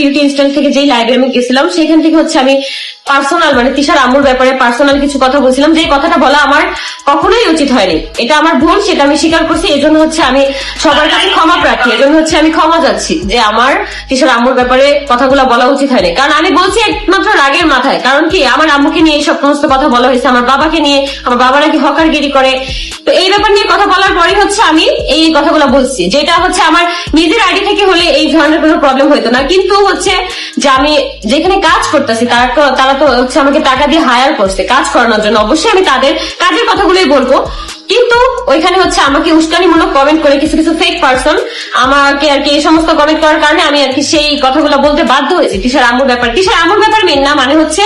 Beauty instant থেকে যেই লাইভে আমি গেছিলাম, সেখান থেকে হচ্ছে আমি পার্সোনাল মানে তিশার আম্মুর ব্যাপারে পার্সোনাল কিছু কথা বলছিলাম। যে কথাটা বলা আমার কখনোই উচিত হয়নি। এটা আমার ভুল, সেটা আমি স্বীকার করছি। এই জন্য হচ্ছে আমি সবার কাছে ক্ষমা প্রার্থী। এই জন্য হচ্ছে আমি ক্ষমা যাচ্ছি যে আমার তিশার আম্মুর ব্যাপারে কথাগুলো বলা উচিত হয়নি। কারণ আমি বলছি একমাত্র রাগের মাথায়। কারণ কি? আমার আম্মুকে নিয়ে এই সমস্ত কথা বলা হয়েছে, আমার বাবাকে নিয়ে। আমার বাবা নাকি হকারগিরি করে। তো এই ব্যাপার নিয়ে কথা বলার পরে হচ্ছে আমি এই কথাগুলো বলছি। যেটা হচ্ছে আমার নিজের আইডি থেকে হলে এই ধরনের কোনো প্রবলেম হতো না। কিন্তু হচ্ছে যে আমি যেখানে কাজ করতেছি, তারা তো- তারা তো হচ্ছে আমাকে টাকা দিয়ে হায়ার করছে কাজ করানোর জন্য। অবশ্যই আমি তাদের কাজের কথাগুলোই বলব। কিন্তু ওইখানে হচ্ছে আমাকে উস্কানিমূলক কমেন্ট করে কিছু কিছু ফেক পার্সন আমাকে আর কি এই সমস্ত কমেন্ট করার কারণে আমি আর কি সেই কথাগুলো বলতে বাধ্য হয়েছি। কিসের আমুর ব্যাপার? কিসের আমুর ব্যাপার মেন না মানে হচ্ছে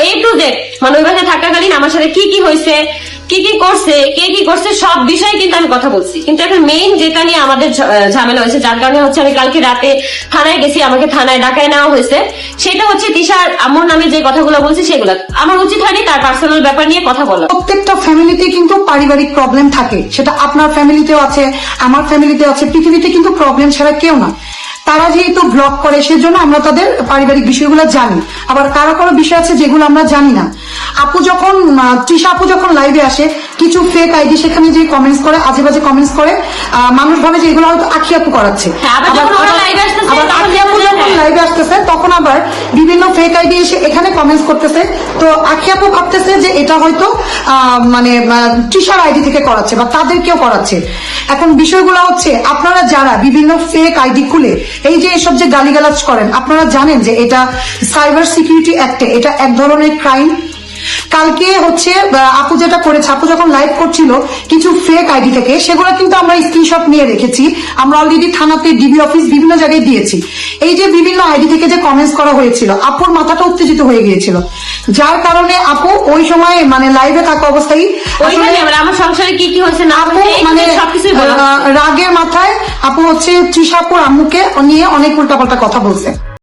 এ টু জেড মানে ওই বাসায় থাকাকালীন আমার সাথে কি কি হয়েছে? কি কি করছে, কে কি করছে, সব বিষয়ে কিন্তু আমি কথা বলছি। কিন্তু এখন মেইন যেটা নিয়ে আমাদের ঝামেলা হয়েছে, যার কারণে হচ্ছে আমি কালকে রাতে থানায় গেছি, আমাকে থানায় ডাকায় নেওয়া হয়েছে। সেটা হচ্ছে তিশার আম্মুর নামে যে কথাগুলো বলছি, সেগুলো। আমার উচিত হয়নি তার পার্সোনাল ব্যাপার নিয়ে কথা বলা। প্রত্যেকটা ফ্যামিলিতে কিন্তু পারিবারিক প্রবলেম থাকে। সেটা আপনার ফ্যামিলিতেও আছে, আমার ফ্যামিলিতে আছে, পৃথিবীতে কিন্তু প্রবলেম ছাড়া কেউ না। তারা যেহেতু ব্লগ করে সেজন্য আমরা তাদের পারিবারিক বিষয়গুলো জানি। আবার কারও কারও বিষয় আছে যেগুলো আমরা জানি না। আপু যখন তৃষা আপু যখন লাইভে আসে কিছু ফেক আইডি সেখানে যে কমেন্টস করে আজে বাজে কমেন্টস করে আহ, মানুষ ভাবে যে এগুলো আখি আপু করাচ্ছে। হ্যাঁ, আবার আসতেছে তখন আবার বিভিন্ন ফেক আইডি এসে এখানে কমেন্টস করতেছে। তো আখি আপু ভাবতেছে যে এটা হয়তো মানে টিশার আইডি থেকে করাচ্ছে বা তাদেরকেও করাচ্ছে। এখন বিষয়গুলো হচ্ছে, আপনারা যারা বিভিন্ন ফেক আইডি খুলে, এই যে এসব যে গালিগালাজ করেন, আপনারা জানেন যে এটা সাইবার সিকিউরিটি অ্যাক্টে এটা এক ধরনের ক্রাইম কালকে হচ্ছে আপু যেটা করেছে আপু যখন লাইভ করছিল কিছু ফেক আইডি থেকে সেগুলো কিন্তু আমরা স্ক্রিনশট নিয়ে রেখেছি। আমরা অলরেডি থানাতে ডিবি অফিস বিভিন্ন জায়গায় দিয়েছি। এই যে বিভিন্ন আইডি থেকে যে কমেন্টস করা হয়েছিল আপুর মাথাটা উত্তেজিত হয়ে গিয়েছিল। যার কারণে আপু ওই সময় মানে লাইভে থাকা অবস্থায় মানে আমার সংসারে কি কি হয়েছে না আপু মানে রাগের মাথায় আপু হচ্ছে তৃষাপুর আম্মুকে নিয়ে অনেক উল্টাপাল্টা কথা বলছে।